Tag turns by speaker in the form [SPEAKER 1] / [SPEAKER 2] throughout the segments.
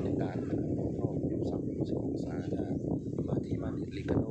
[SPEAKER 1] บรรยากาศของโลกยุคสามสิบองศาถ้ามาที่มานิลิกาโ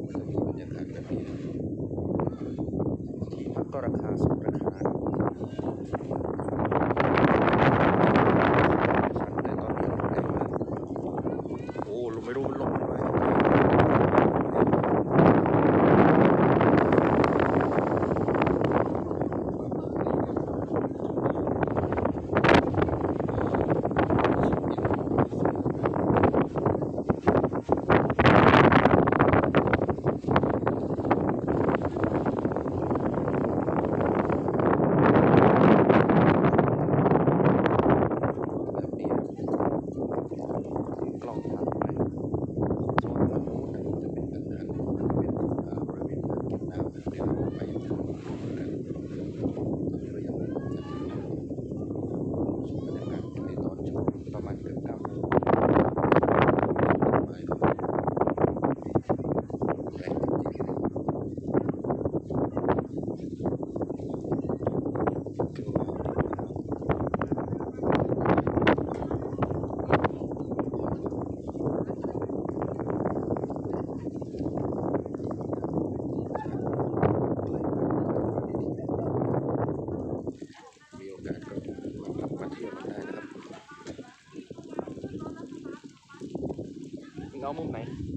[SPEAKER 1] Có.